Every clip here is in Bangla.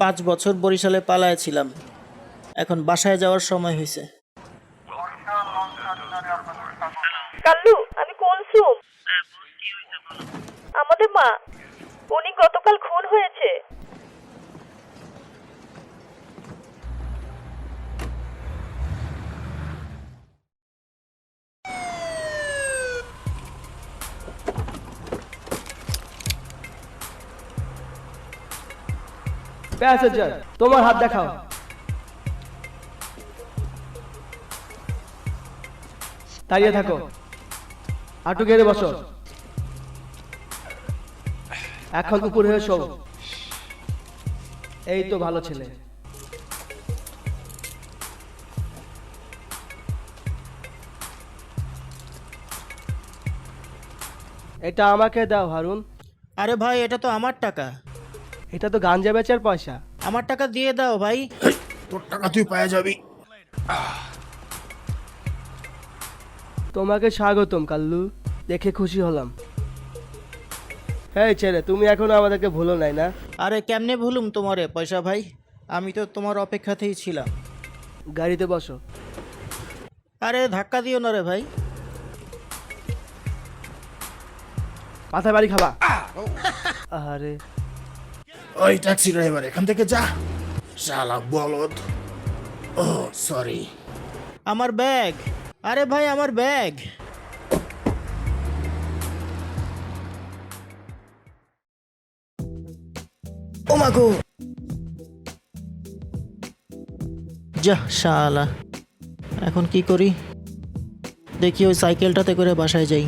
পাঁচ বছর বরিশালে পালায় ছিলাম এখন বাসায় যাওয়ার সময় হয়েছে। কাল্লু আমি কলসুম আমাদের মা, উনি গতকাল খুন হয়েছে। প্যাসেঞ্জার, তোমার হাত দেখাও। দাঁড়িয়ে থাকো। হাঁটু গেড়ে বসো। এখন উপর হয়ে শো এই তো ভালো ছেলে। এটা আমাকে দাও, হারুন। আরে ভাই, এটা তো আমার টাকা। এটা তো গাঞ্জা বেচার পয়সা। আমার টাকা দিয়ে দাও ভাই। তোর টাকা তুই পায়ে যাবি। তোমাকে স্বাগতম কাল্লু। দেখে খুশি হলাম। হ্যাঁ ছেলে তুমি এখনও আমাদেরকে ভুলো নাই না? আরে কেমনে ভুলুম তোমারে পয়সা ভাই? আমি তো তোমার অপেক্ষাতেই ছিলাম। গাড়িতে বসো। আরে ধাক্কা দিও না রে ভাই। মাথায় বাড়ি খাবা। আরে ওই ট্যাক্সি ড্রাইভার এখান থেকে যা। শালা বলদ। ও সরি আমার ব্যাগ। আরে ভাই আমার ব্যাগ। ও মাগো যা শালা। এখন কি করি? দেখি ওই সাইকেলটাতে করে বাসায় যাই।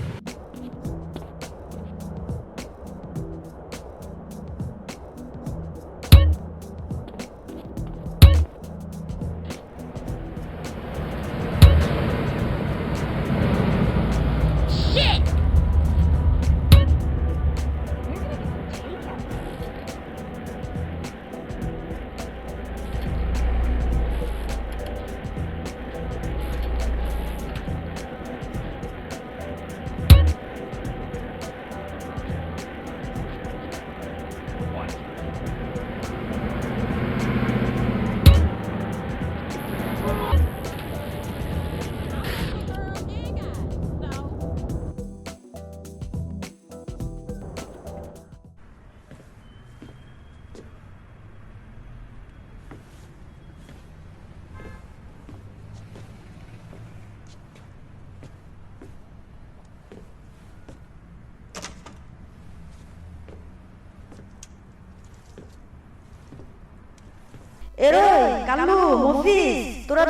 কালু মফিস তোরা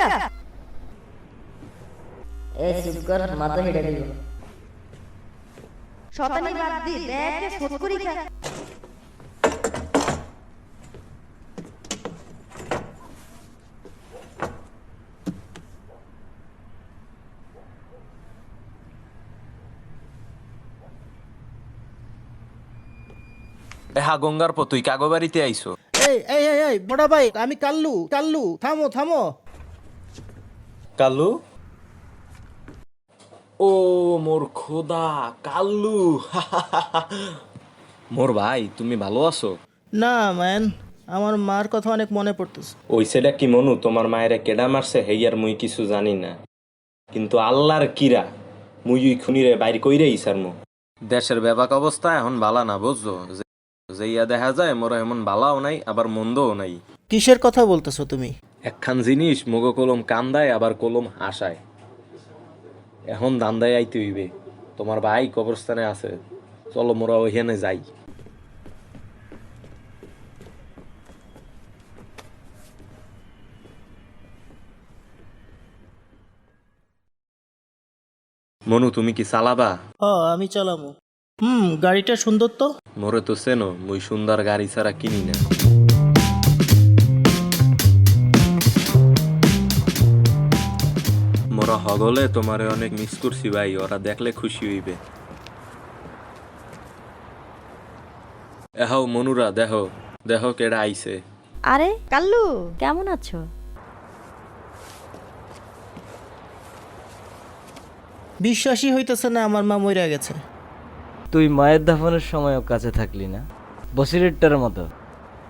কা এ চুপ কর মাথা হেডে দিল শতানি বাদ দি শোধ করি খা। হা গঙ্গার পর তুই কাগো বাড়িতে আইসো। এই এই এই এই বড় ভাই আমি কাল্লু কাল্লু থামো থামো। কাল্লু? ও মোর খোদা কাল্লু। মোর ভাই তুমি ভালো আছো? না ম্যান আমার মার কথা অনেক মনে পড়তেছে। ওই সেটা কি মনু? তোমার মায়ের কেডা মারছে? হেয়ার মুই কিছু জানি না। কিন্তু আল্লাহর কিরা মুই ওই খুনিরে বাইর কইরে ইসার মু দেশের ব্যাপক অবস্থা এখন বালা না বুঝছ? যে- যেইয়া দেখা যায় মোর এমন বালাও নাই আবার মন্দও নাই। কিসের কথা বলতেছো তুমি? একখান জিনিস মগ কলম কান্দায় আবার কলম হাসায়। এখন দান্দায় আইতে হইবে। তোমার ভাই কবরস্থানে আছে। চলো মোরা ওইখানে যাই। মনু তুমি কি চালাবা? হ আমি চালামু। হুম গাড়িটা সুন্দর তো। মোরে তো চেনো মুই সুন্দর গাড়ি ছাড়া কিনি না। মোরা হগলে তোমারে অনেক মিস করছি ভাই ওরা দেখলে খুশি হইবে। এহাও মনুরা দেখো দেখো কেডা আইছে। আরে কাল্লু কেমন আছো? বিশ্বাসই হইতেছে না আমার মা মইরা গেছে। তুই মায়ের দাফনের সময়ও কাছে থাকলি না? বসিরেরটার মতো।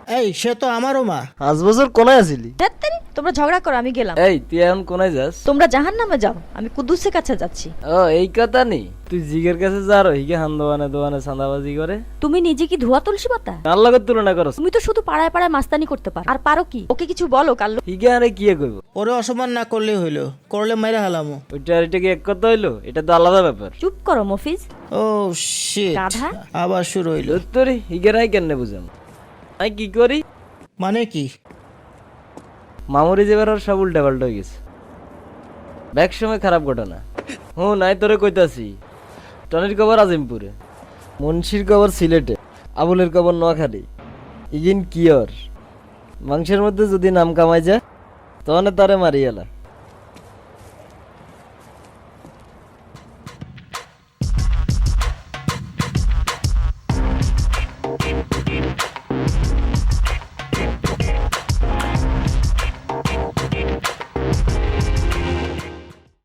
এই সে তো আমারও মা। পাঁচ বছর কোলায় আছিলি তোমরা ঝগড়া করো আমি গেলাম। এই তুই এখন কোনায় যাস? তোমরা জাহান নামে যাও আমি কুদ্দুসের কাছে যাচ্ছি। ও এই কথা নেই তুই জিগের কাছে যা রো হিগে হান দোয়ানে দোয়ানে চাঁদাবাজি করে। তুমি নিজে কি ধোয়া তুলসী পাতা? কার লগত তুলনা করস? তুমি তো শুধু পাড়ায় পাড়ায় মাস্তানি করতে পারো। আর পারো কি? ওকে কিছু বলো কাল্লু হিগে আরে কিয়ে করব ওরে অসম্মান না করলেই হইল। করলে মাইরা হালামো। ওইটা আর এটা কি এক কথা হইল? এটা তো আলাদা ব্যাপার। চুপ করো মফিজ। ও শিট গাধা। আবার শুরু হইল। তোর হিগে নাই কেন বুঝাম? আমি কি করি? মানে কি? মামুরি যেবার ওর সব উল্টা পাল্টা হয়ে গেছে। ব্যাক সময় খারাপ ঘটনা। হুঁ, নাই তোরে কইতাছি। টনির কবর আজিমপুরে। মুন্সির কবর সিলেটে। আবুলের কবর নোয়াখালী। ইগিন কিয়র। মাংসের মধ্যে যদি নাম কামাই যায় তখন তারে মারিয়ালা।